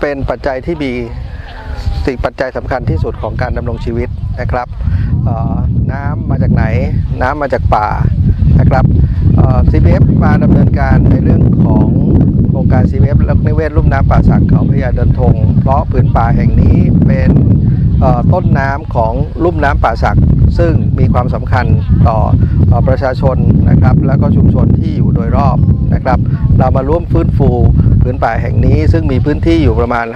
เป็นปัจจัยที่มีสิ่งปัจจัยสำคัญที่สุดของการดำรงชีวิตนะครับน้ำมาจากไหน น้ำมาจากป่านะครับ CPF มาดำเนินการในเรื่องของโครงการ CPF และนิเวศลุ่มน้ำป่าสักเขาพญาเดินทง เพราะผืนป่าแห่งนี้เป็น ต้นน้ำของลุ่มน้ำป่าสัก ซึ่งมีความสำคัญต่อประชาชนนะครับ แล้วก็ชุมชนที่อยู่โดยรอบนะครับ เรามาร่วมฟื้นฟูพื้นป่าแห่งนี้ ซึ่งมีพื้นที่อยู่ประมาณ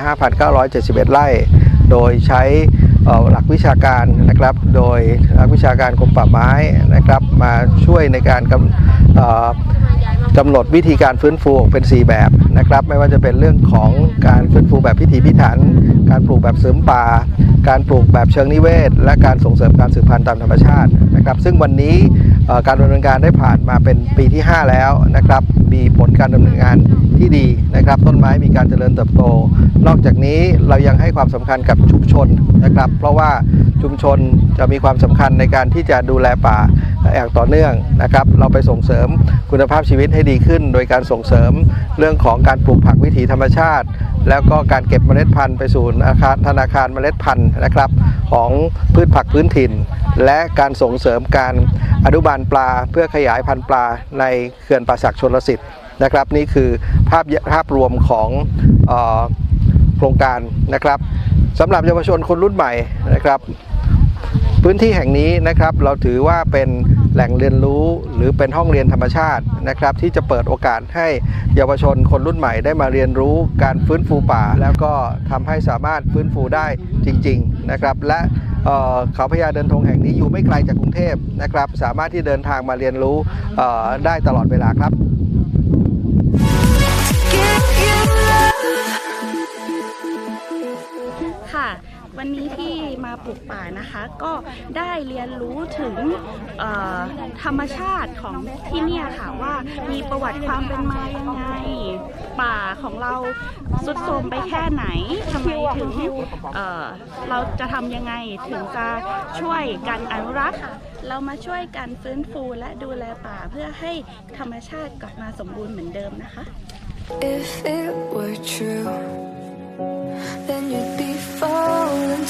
5,971 ไร่ โดยใช้หลักวิชาการนะครับ โดยนักวิชาการกรมป่าไม้นะครับ มาช่วยในการกำกำหนดวิธีการฟื้นฟูออกเป็น 4 แบบนะครับ ไม่ว่าจะเป็นเรื่องของการฟื้นฟูแบบพิถีพิถันการปลูกแบบเสริมป่า การปลูกแบบเชิงนิเวศ และการส่งเสริมการสืบพันธุ์ตามธรรมชาตินะครับซึ่งวันนี้การดำเนินการได้ผ่านมาเป็นปีที่ 5 แล้วนะครับมีผลการดำเนินงานที่ดีนะครับ ต้นไม้มีการเจริญเติบโต นอกจากนี้เรายังให้ความสำคัญกับชุมชนนะครับ เพราะว่าชุมชนจะมีความสำคัญในการที่จะดูแลป่าอย่างต่อเนื่องนะครับ เราไปส่งเสริมคุณภาพชีวิตให้ดีขึ้น โดยการส่งเสริมเรื่องของการปลูกผักวิถีธรรมชาติ แล้วก็การเก็บเมล็ดพันธุ์ไปสู่ธนาคารธนาคารเมล็ดพันธุ์นะครับ ของพืชผักพื้นถิ่น และการส่งเสริมการอนุบาลปลาเพื่อขยายพันธุ์ปลาในเขื่อนป่าสักชนลสิทธิ์นะครับ นี่คือภาพภาพรวมของออโครงการนะครับสำหรับเยาวชนคนรุ่นใหม่นะครับ พื้นที่แห่งนี้นะครับเราถือว่าเป็น แหล่งเรียนรู้หรือเป็นห้องเรียนธรรมชาตินะครับ ที่จะเปิดโอกาสให้เยาวชนคนรุ่นใหม่ได้มาเรียนรู้การฟื้นฟูป่า แล้วก็ทำให้สามารถฟื้นฟูได้จริง ๆนะครับ และเขาพญาเดินทงแห่งนี้อยู่ไม่ไกลจากกรุงเทพนะครับ สามารถที่เดินทางมาเรียนรู้ได้ตลอดเวลาครับ วันนี้ที่มาปลูกป่านะคะ ก็ได้เรียนรู้ถึงธรรมชาติของที่เนี่ยค่ะว่ามีประวัติความเป็นมายังไง ป่าของเราสุดโทรมไปแค่ไหนทำไมถึงเเราจะทำยังไงถึงจะช่วยกันอนุรักษ์เรามาช่วยกันฟื้นฟูและดูแลป่าเพื่อให้ธรรมชาติกลับมาสมบูรณ์เหมือนเดิมนะคะ If it were true,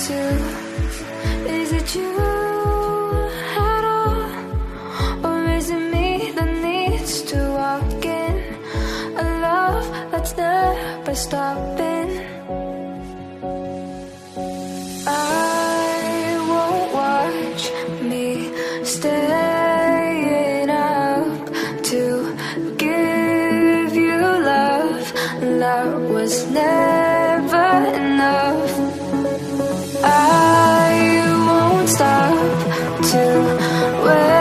Is it you at all? Or is it me that needs to walk in a love that's never stopping? I won't watch me staying up to give you love. That was never enough. I won't stop to wake